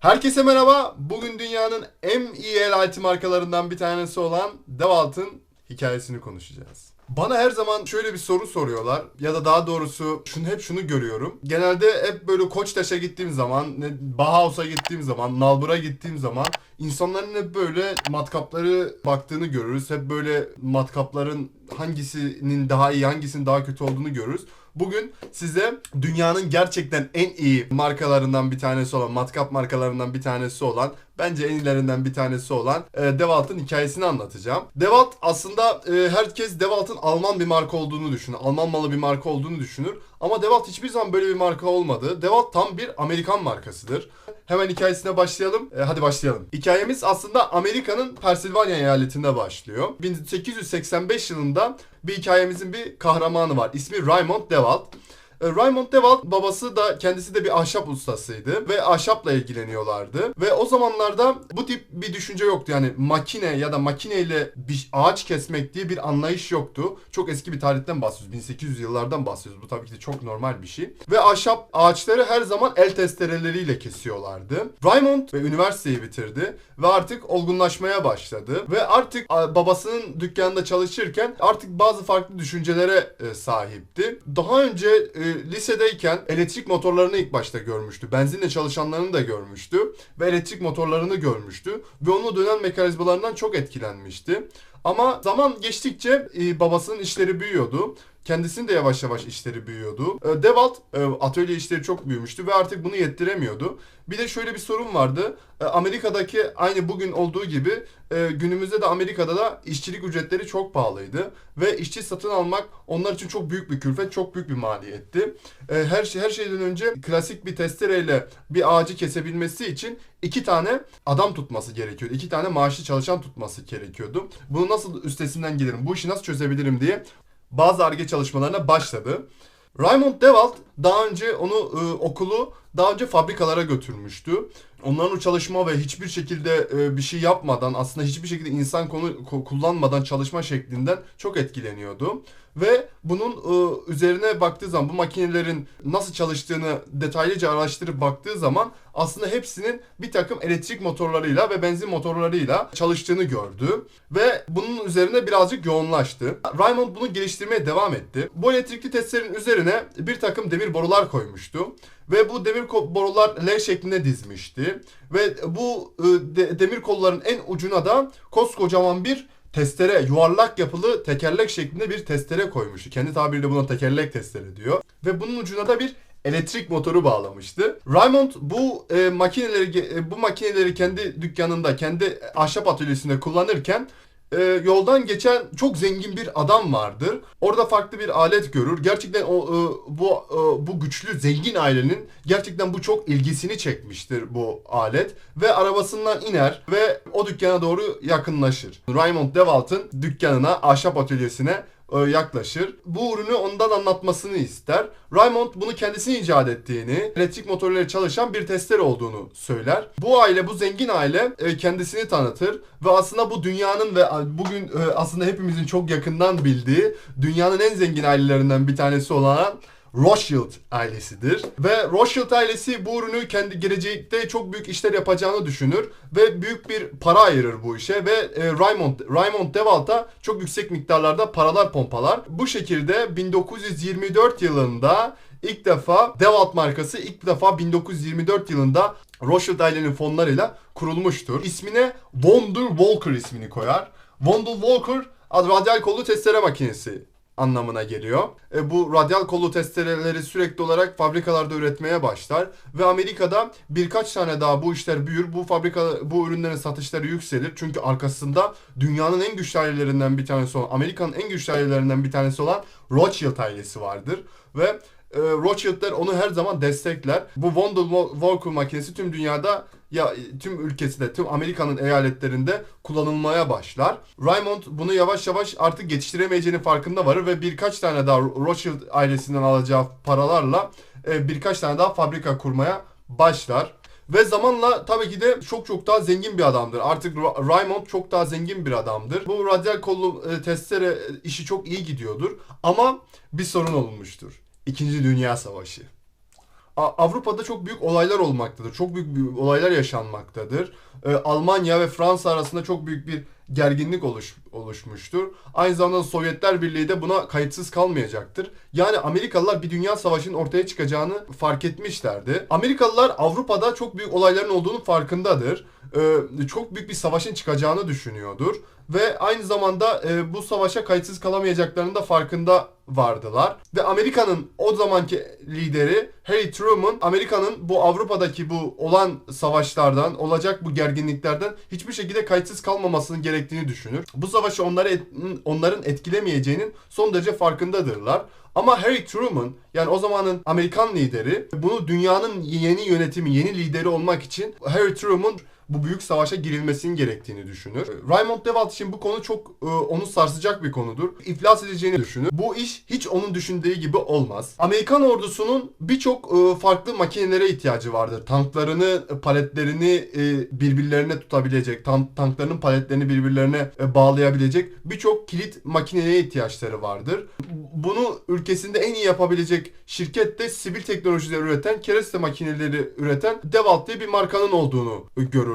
Herkese merhaba. Bugün dünyanın en iyi el aleti markalarından bir tanesi olan Devalt'ın hikayesini konuşacağız. Bana her zaman şöyle bir soru soruyorlar ya da daha doğrusu şunu hep şunu görüyorum. Genelde hep böyle Koçtaş'a gittiğim zaman, Bauhaus'a gittiğim zaman, Nalbur'a gittiğim zaman insanların hep böyle matkapları baktığını görürüz. Hep böyle matkapların hangisinin daha iyi, hangisinin daha kötü olduğunu görürüz. Bugün size dünyanın gerçekten en iyi markalarından bir tanesi olan, matkap markalarından bir tanesi olan, bence en iyilerinden bir tanesi olan e, Dewalt'ın hikayesini anlatacağım. Dewalt aslında e, herkes Dewalt'ın Alman bir marka olduğunu düşünür. Alman malı bir marka olduğunu düşünür. Ama Dewalt hiçbir zaman böyle bir marka olmadı. Dewalt tam bir Amerikan markasıdır. Hemen hikayesine başlayalım. E, hadi başlayalım. Hikayemiz aslında Amerika'nın Pennsylvania eyaletinde başlıyor. 1885 yılında bir hikayemizin bir kahramanı var. İsmi Raymond Dewalt. E, Raymond Dewalt babası da kendisi de bir ahşap ustasıydı ve ahşapla ilgileniyorlardı. Ve o zamanlarda bu tip bir düşünce yoktu. Yani makine ya da makineyle bir ağaç kesmek diye bir anlayış yoktu. Çok eski bir tarihten bahsediyoruz. 1800 yıllardan bahsediyoruz. Bu tabii ki de çok normal bir şey. Ve ahşap ağaçları her zaman el testereleriyle kesiyorlardı. Raymond ve üniversiteyi bitirdi ve artık olgunlaşmaya başladı. Ve artık babasının dükkanında çalışırken artık bazı farklı düşüncelere e, sahipti. Daha önce e, lisedeyken elektrik motorlarını ilk başta görmüştü. Benzinle çalışanlarını da görmüştü. Ve elektrik motorlarını görmüştü. Ve onun dönen mekanizmalarından çok etkilenmişti. Ama zaman geçtikçe e, babasının işleri büyüyordu. Kendisinin de yavaş yavaş işleri büyüyordu. E, Dewalt e, atölye işleri çok büyümüştü ve artık bunu yettiremiyordu. Bir de şöyle bir sorun vardı. E, Amerika'daki aynı bugün olduğu gibi e, günümüzde de Amerika'da da işçilik ücretleri çok pahalıydı ve işçi satın almak onlar için çok büyük bir külfet, çok büyük bir maliyetti. E, her şey her şeyden önce klasik bir testereyle bir ağacı kesebilmesi için iki tane adam tutması gerekiyordu. İki tane maaşlı çalışan tutması gerekiyordu. Bunu nasıl üstesinden gelirim, bu işi nasıl çözebilirim diye bazı arge çalışmalarına başladı. Raymond Dewalt daha önce onu e, okulu daha önce fabrikalara götürmüştü. Onların o çalışma ve hiçbir şekilde e, bir şey yapmadan aslında hiçbir şekilde insan konu ko- kullanmadan çalışma şeklinden çok etkileniyordu. Ve bunun e, üzerine baktığı zaman bu makinelerin nasıl çalıştığını detaylıca araştırıp baktığı zaman aslında hepsinin bir takım elektrik motorlarıyla ve benzin motorlarıyla çalıştığını gördü. Ve bunun üzerine birazcık yoğunlaştı. Raymond bunu geliştirmeye devam etti. Bu elektrikli testlerin üzerine bir takım demir borular koymuştu. Ve bu demir borular L şeklinde dizmişti. Ve bu e, de- demir kolların en ucuna da koskocaman bir testere, yuvarlak yapılı tekerlek şeklinde bir testere koymuştu. Kendi tabiriyle buna tekerlek testere diyor. Ve bunun ucuna da bir elektrik motoru bağlamıştı. Raymond bu e, makineleri e, bu makineleri kendi dükkanında, kendi ahşap atölyesinde kullanırken e, yoldan geçen çok zengin bir adam vardır. Orada farklı bir alet görür. Gerçekten o e, bu e, bu güçlü zengin ailenin gerçekten bu çok ilgisini çekmiştir bu alet ve arabasından iner ve o dükkana doğru yakınlaşır. Raymond Dewalt'ın dükkanına, ahşap atölyesine yaklaşır. Bu ürünü ondan anlatmasını ister. Raymond bunu kendisinin icat ettiğini, elektrik motorları çalışan bir testere olduğunu söyler. Bu aile, bu zengin aile e, kendisini tanıtır ve aslında bu dünyanın ve e, bugün e, aslında hepimizin çok yakından bildiği dünyanın en zengin ailelerinden bir tanesi olan Rothschild ailesidir. Ve Rothschild ailesi bu ürünü kendi gelecekte çok büyük işler yapacağını düşünür ve büyük bir para ayırır bu işe ve e, Raymond Raymond Dewalt'a çok yüksek miktarlarda paralar pompalar. Bu şekilde 1924 yılında ilk defa Dewalt markası ilk defa 1924 yılında Rothschild ailenin fonlarıyla kurulmuştur. İsmine Wonder Walker ismini koyar. Wonder Walker radyal kollu testere makinesi anlamına geliyor. E, bu radyal kollu testereleri sürekli olarak fabrikalarda üretmeye başlar ve Amerika'da birkaç tane daha bu işler büyür. Bu fabrika bu ürünlerin satışları yükselir. Çünkü arkasında dünyanın en güçlü ailelerinden bir tanesi olan Amerika'nın en güçlü ailelerinden bir tanesi olan Rothschild ailesi vardır ve e, Rothschild'ler onu her zaman destekler. Bu Wonder Walker makinesi tüm dünyada ya tüm ülkesinde, tüm Amerika'nın eyaletlerinde kullanılmaya başlar. Raymond bunu yavaş yavaş artık geçiştiremeyeceğinin farkında varır ve birkaç tane daha Rothschild ailesinden alacağı paralarla e, birkaç tane daha fabrika kurmaya başlar. Ve zamanla tabii ki de çok çok daha zengin bir adamdır. Artık Ra- Raymond çok daha zengin bir adamdır. Bu radyal kollu e, testere işi çok iyi gidiyordur. Ama bir sorun olmuştur. İkinci Dünya Savaşı. Avrupa'da çok büyük olaylar olmaktadır. Çok büyük, büyük olaylar yaşanmaktadır. Ee, Almanya ve Fransa arasında çok büyük bir gerginlik oluş, oluşmuştur. Aynı zamanda Sovyetler Birliği de buna kayıtsız kalmayacaktır. Yani Amerikalılar bir dünya savaşının ortaya çıkacağını fark etmişlerdi. Amerikalılar Avrupa'da çok büyük olayların olduğunu farkındadır. Ee, çok büyük bir savaşın çıkacağını düşünüyordur. Ve aynı zamanda e, bu savaşa kayıtsız kalamayacaklarının da farkında vardılar. Ve Amerika'nın o zamanki lideri Harry Truman, Amerika'nın bu Avrupa'daki bu olan savaşlardan, olacak bu gerginliklerden hiçbir şekilde kayıtsız kalmamasının gerektiğini düşünür. Bu savaşı onları et- onların etkilemeyeceğinin son derece farkındadırlar. Ama Harry Truman yani o zamanın Amerikan lideri bunu dünyanın yeni yönetimi, yeni lideri olmak için Harry Truman bu büyük savaşa girilmesinin gerektiğini düşünür. Raymond Devalt için bu konu çok e, onu sarsacak bir konudur. İflas edeceğini düşünür. Bu iş hiç onun düşündüğü gibi olmaz. Amerikan ordusunun birçok e, farklı makinelere ihtiyacı vardır. Tanklarını, e, paletlerini e, birbirlerine tutabilecek, tan- tanklarının paletlerini birbirlerine e, bağlayabilecek birçok kilit makineye ihtiyaçları vardır. Bunu ülkesinde en iyi yapabilecek şirket de sivil teknolojiler üreten, kereste makineleri üreten Devalt diye bir markanın olduğunu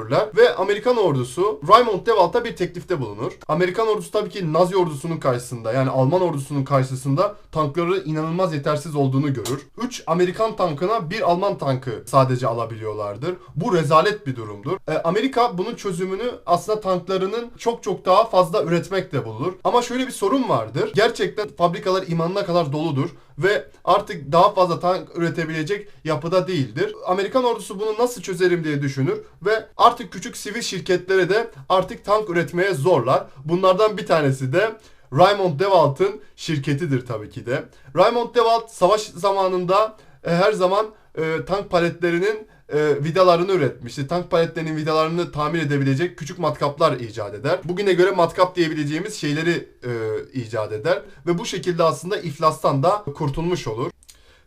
görürler. Ve Amerikan ordusu Raymond Devalt'a bir teklifte bulunur. Amerikan ordusu tabii ki Nazi ordusunun karşısında yani Alman ordusunun karşısında tankları inanılmaz yetersiz olduğunu görür. 3 Amerikan tankına bir Alman tankı sadece alabiliyorlardır. Bu rezalet bir durumdur. E, Amerika bunun çözümünü aslında tanklarının çok çok daha fazla üretmekle bulur. Ama şöyle bir sorun vardır. Gerçekten fabrikalar imanına kadar doludur ve artık daha fazla tank üretebilecek yapıda değildir. Amerikan ordusu bunu nasıl çözerim diye düşünür ve artık küçük sivil şirketlere de artık tank üretmeye zorlar. Bunlardan bir tanesi de Raymond Devalt'ın şirketidir tabii ki de. Raymond Devalt savaş zamanında e, her zaman e, tank paletlerinin e, vidalarını üretmişti. Tank paletlerinin vidalarını tamir edebilecek küçük matkaplar icat eder. Bugüne göre matkap diyebileceğimiz şeyleri e, icat eder. Ve bu şekilde aslında iflastan da kurtulmuş olur.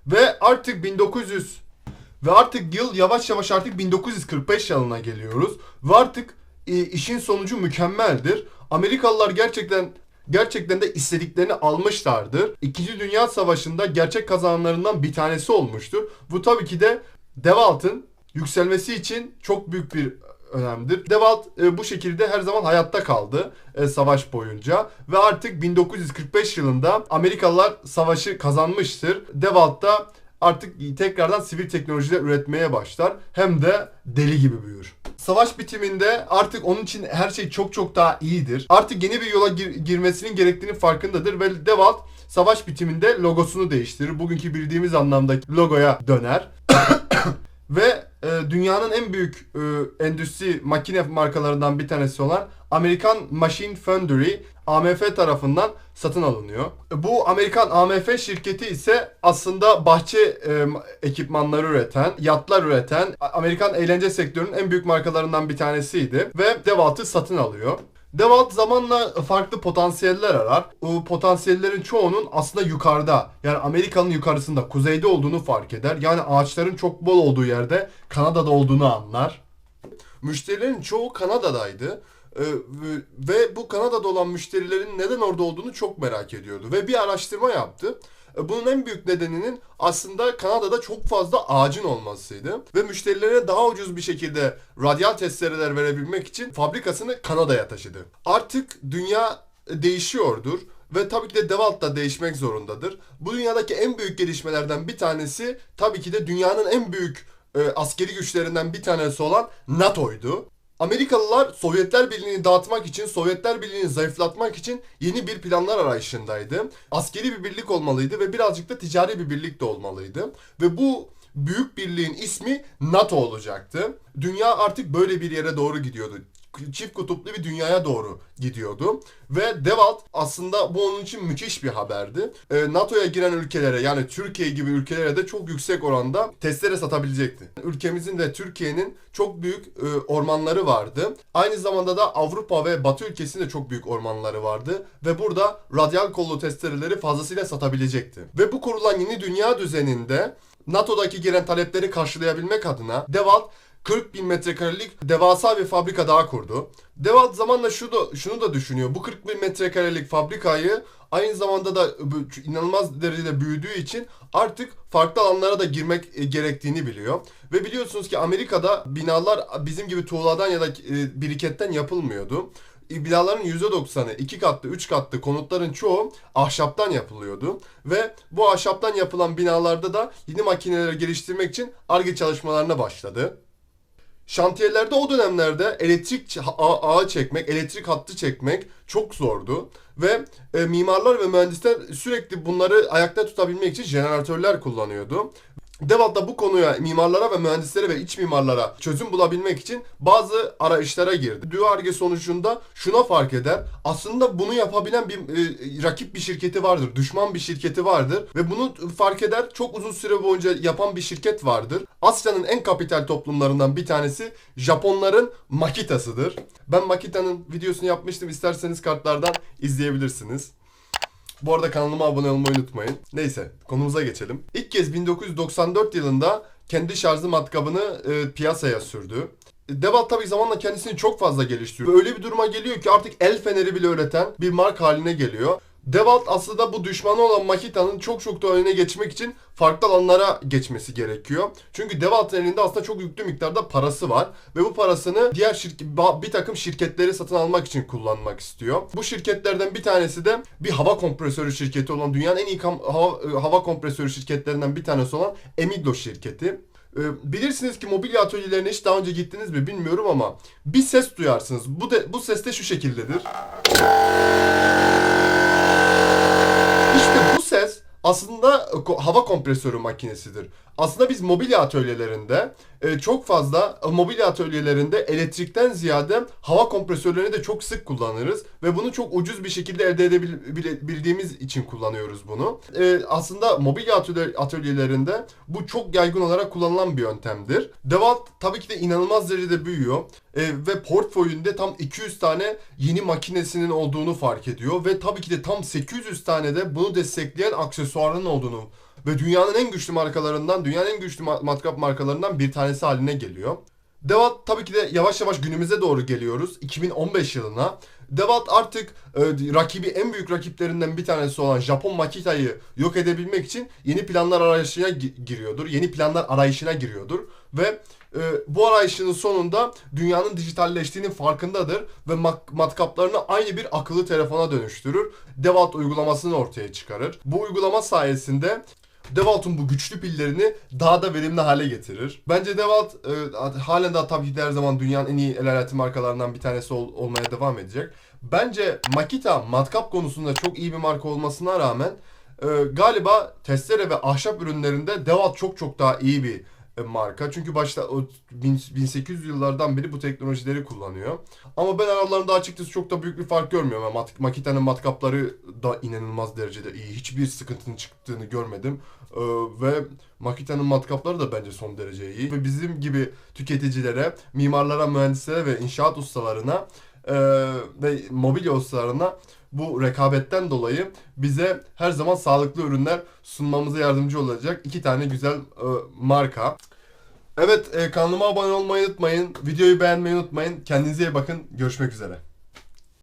Ve artık 1900 ve artık yıl yavaş yavaş artık 1945 yılına geliyoruz. Ve artık e, işin sonucu mükemmeldir. Amerikalılar gerçekten gerçekten de istediklerini almışlardır. İkinci Dünya Savaşı'nda gerçek kazananlarından bir tanesi olmuştur. Bu tabii ki de Devalt'ın yükselmesi için çok büyük bir önemlidir. Devalt e, bu şekilde her zaman hayatta kaldı e, savaş boyunca ve artık 1945 yılında Amerikalılar savaşı kazanmıştır. Devalt da artık tekrardan sivil teknolojiler üretmeye başlar. Hem de deli gibi büyür. Savaş bitiminde artık onun için her şey çok çok daha iyidir. Artık yeni bir yola gir- girmesinin gerektiğini farkındadır ve Devalt savaş bitiminde logosunu değiştirir. Bugünkü bildiğimiz anlamdaki logoya döner. Ve e, dünyanın en büyük e, endüstri makine markalarından bir tanesi olan Amerikan Machine Foundry AMF tarafından satın alınıyor. Bu Amerikan AMF şirketi ise aslında bahçe e, ekipmanları üreten, yatlar üreten Amerikan eğlence sektörünün en büyük markalarından bir tanesiydi ve Devalt'ı satın alıyor. Devalt zamanla farklı potansiyeller arar. O potansiyellerin çoğunun aslında yukarıda yani Amerika'nın yukarısında kuzeyde olduğunu fark eder. Yani ağaçların çok bol olduğu yerde Kanada'da olduğunu anlar. Müşterilerin çoğu Kanada'daydı. Ee, ve bu Kanada'da olan müşterilerin neden orada olduğunu çok merak ediyordu. Ve bir araştırma yaptı. Bunun en büyük nedeninin aslında Kanada'da çok fazla ağacın olmasıydı. Ve müşterilerine daha ucuz bir şekilde radyal testereler verebilmek için fabrikasını Kanada'ya taşıdı. Artık dünya değişiyordur. Ve tabii ki de Devalt da değişmek zorundadır. Bu dünyadaki en büyük gelişmelerden bir tanesi tabii ki de dünyanın en büyük e, askeri güçlerinden bir tanesi olan NATO'ydu. Amerikalılar Sovyetler Birliği'ni dağıtmak için, Sovyetler Birliği'ni zayıflatmak için yeni bir planlar arayışındaydı. Askeri bir birlik olmalıydı ve birazcık da ticari bir birlik de olmalıydı. Ve bu büyük birliğin ismi NATO olacaktı. Dünya artık böyle bir yere doğru gidiyordu çift kutuplu bir dünyaya doğru gidiyordu. Ve Devalt aslında bu onun için müthiş bir haberdi. Ee, NATO'ya giren ülkelere yani Türkiye gibi ülkelere de çok yüksek oranda testere satabilecekti. Ülkemizin de Türkiye'nin çok büyük e, ormanları vardı. Aynı zamanda da Avrupa ve Batı ülkesinde çok büyük ormanları vardı. Ve burada radyal kollu testereleri fazlasıyla satabilecekti. Ve bu kurulan yeni dünya düzeninde NATO'daki gelen talepleri karşılayabilmek adına Devalt 40 bin metrekarelik devasa bir fabrika daha kurdu. Devalt zamanla şu da, şunu da düşünüyor. Bu 40 bin metrekarelik fabrikayı aynı zamanda da inanılmaz derecede büyüdüğü için artık farklı alanlara da girmek e, gerektiğini biliyor. Ve biliyorsunuz ki Amerika'da binalar bizim gibi tuğladan ya da e, biriketten yapılmıyordu. E, Binaların %90'ı iki katlı, üç katlı konutların çoğu ahşaptan yapılıyordu. Ve bu ahşaptan yapılan binalarda da yeni makineleri geliştirmek için ARGE çalışmalarına başladı. Şantiyelerde o dönemlerde elektrik ağı çekmek, elektrik hattı çekmek çok zordu. Ve e, mimarlar ve mühendisler sürekli bunları ayakta tutabilmek için jeneratörler kullanıyordu. Devat da bu konuya mimarlara ve mühendislere ve iç mimarlara çözüm bulabilmek için bazı arayışlara girdi. Duarge sonucunda şuna fark eder. Aslında bunu yapabilen bir e, rakip bir şirketi vardır. Düşman bir şirketi vardır. Ve bunu fark eder. Çok uzun süre boyunca yapan bir şirket vardır. Asya'nın en kapital toplumlarından bir tanesi Japonların Makita'sıdır. Ben Makita'nın videosunu yapmıştım. İsterseniz kartlardan izleyebilirsiniz. Bu arada kanalıma abone olmayı unutmayın. Neyse konumuza geçelim. İlk kez 1994 yılında kendi şarjlı matkabını e, piyasaya sürdü. Devat tabii zamanla kendisini çok fazla geliştiriyor. Öyle bir duruma geliyor ki artık el feneri bile üreten bir marka haline geliyor. Devalt aslında bu düşmanı olan Makita'nın çok çok da önüne geçmek için farklı alanlara geçmesi gerekiyor. Çünkü Devalt'ın elinde aslında çok yüklü miktarda parası var ve bu parasını diğer şirket bir takım şirketleri satın almak için kullanmak istiyor. Bu şirketlerden bir tanesi de bir hava kompresörü şirketi olan dünyanın en iyi hava, hava kompresörü şirketlerinden bir tanesi olan Emiglo şirketi. Ee, Bilirsiniz ki mobilya atölyelerine hiç daha önce gittiniz mi bilmiyorum ama bir ses duyarsınız. Bu de, bu ses de şu şekildedir. Aslında hava kompresörü makinesidir. Aslında biz mobilya atölyelerinde e, çok fazla mobilya atölyelerinde elektrikten ziyade hava kompresörlerini de çok sık kullanırız ve bunu çok ucuz bir şekilde elde edebildiğimiz için kullanıyoruz bunu. E, aslında mobilya atölye- atölyelerinde bu çok yaygın olarak kullanılan bir yöntemdir. Devalt tabii ki de inanılmaz derecede büyüyor E, ve portföyünde tam 200 tane yeni makinesinin olduğunu fark ediyor ve tabii ki de tam 800 tane de bunu destekleyen aksesuarının olduğunu ve dünyanın en güçlü markalarından, dünyanın en güçlü ma- matkap markalarından bir tanesi haline geliyor. Devat tabii ki de yavaş yavaş günümüze doğru geliyoruz. 2015 yılına. Devat artık e, rakibi en büyük rakiplerinden bir tanesi olan Japon Makita'yı yok edebilmek için yeni planlar arayışına gi- giriyordur. Yeni planlar arayışına giriyordur ve e, bu arayışının sonunda dünyanın dijitalleştiğinin farkındadır ve matkaplarını aynı bir akıllı telefona dönüştürür. Devat uygulamasını ortaya çıkarır. Bu uygulama sayesinde Devalt'un bu güçlü pillerini daha da verimli hale getirir. Bence Devalt e, halen daha tabii ki her zaman dünyanın en iyi el aleti markalarından bir tanesi ol- olmaya devam edecek. Bence Makita matkap konusunda çok iyi bir marka olmasına rağmen e, galiba testere ve ahşap ürünlerinde Devalt çok çok daha iyi bir marka. Çünkü başta o bin- 1800 yıllardan beri bu teknolojileri kullanıyor. Ama ben aralarında açıkçası çok da büyük bir fark görmüyorum. Yani Makita'nın matkapları da inanılmaz derecede iyi. Hiçbir sıkıntının çıktığını görmedim. Ee, ve Makita'nın matkapları da bence son derece iyi. Ve bizim gibi tüketicilere, mimarlara, mühendislere ve inşaat ustalarına e, ve mobilya ustalarına bu rekabetten dolayı bize her zaman sağlıklı ürünler sunmamıza yardımcı olacak iki tane güzel e, marka. Evet e, kanalıma abone olmayı unutmayın. Videoyu beğenmeyi unutmayın. Kendinize iyi bakın. Görüşmek üzere.